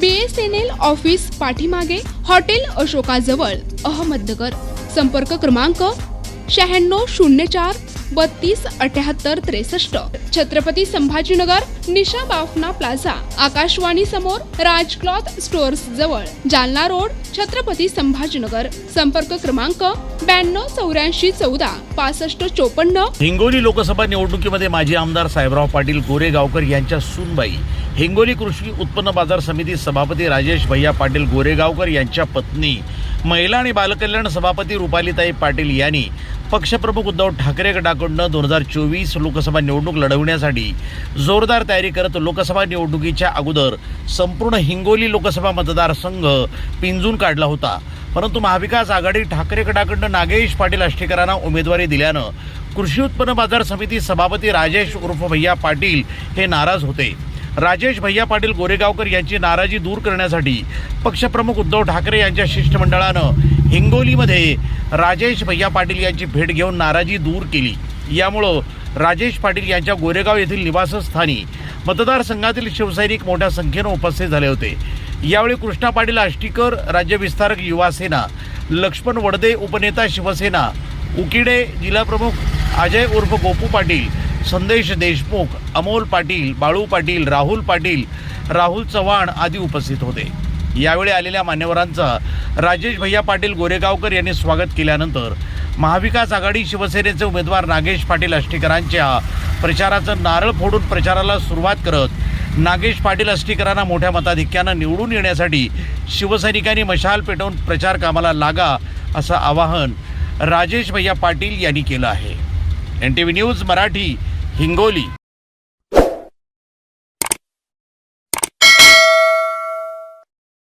B S N L office पाठीमागे hotel अशोकाजवळ अहमदनगर. संपर्क क्रमांक शहाण्णव शून्य चार बत्तीस अठ्याहत्तर त्रेसष्ट. छत्रपती संभाजीनगर निशा बाफना प्लाझा आकाशवाणी समोर राज क्लॉथ स्टोअर्स जवळ जालना रोड छत्रपती संभाजीनगर. संपर्क क्रमांक ब्याण्णव चौऱ्याऐंशी चौदा पासष्ट चोपन्न. हिंगोली लोकसभा निवडणुकीमध्ये माजी आमदार साहेबराव पाटील गोरेगावकर यांच्या सूनबाई हिंगोली कृषी उत्पन्न बाजार समिती सभापती राजेश भैया पाटील गोरेगावकर यांच्या पत्नी महिला आणि बालकल्याण सभापती रुपालीताई पाटील यांनी पक्षप्रमुख उद्धव ठाकरे गटाकडून दोन हजार चोवीस लोकसभा निवडणूक लढवण्यासाठी जोरदार तयारी करत लोकसभा निवडणुकीच्या अगोदर संपूर्ण हिंगोली लोकसभा मतदारसंघ पिंजून काढला होता. परंतु महाविकास आघाडी ठाकरे गटाकडनं नागेश पाटील अष्टेकरांना उमेदवारी दिल्यानं कृषी उत्पन्न बाजार समिती सभापती राजेश उर्फ भैया पाटील हे नाराज होते. राजेश भैया पाटील गोरेगावकर यांची नाराजी दूर करण्यासाठी पक्षप्रमुख उद्धव ठाकरे यांच्या शिष्टमंडळानं हिंगोलीमध्ये राजेश भैया पाटील यांची भेट घेऊन नाराजी दूर केली. यामुळं राजेश पाटील यांच्या गोरेगाव येथील निवासस्थानी मतदारसंघातील शिवसैनिक मोठ्या संख्येनं उपस्थित झाले होते. यावेळी कृष्णा पाटील आष्टीकर राज्य विस्तारक युवा सेना लक्ष्मण वडदे उपनेता शिवसेना उकिडे जिल्हाप्रमुख अजय उर्फ गोपू पाटील संदेश देशमुख अमोल पाटील बाळू पाटील राहुल पाटील राहुल चव्हाण आदी उपस्थित होते. यावेळी आलेल्या मान्यवरांचा राजेश भैया पाटील गोरेगावकर यांनी स्वागत केल्यानंतर महाविकास आघाडी शिवसेनेचे उमेदवार नागेश पाटील अष्टीकरांच्या प्रचाराचं नारळ फोडून प्रचाराला सुरुवात करत नागेश पाटील अष्टीकरांना मोठ्या मताधिक्यानं निवडून येण्यासाठी शिवसैनिकांनी मशाल पेटवून प्रचार कामाला लागा असं आवाहन राजेश भैया पाटील यांनी केलं आहे. N T V news Marathi Hingoli.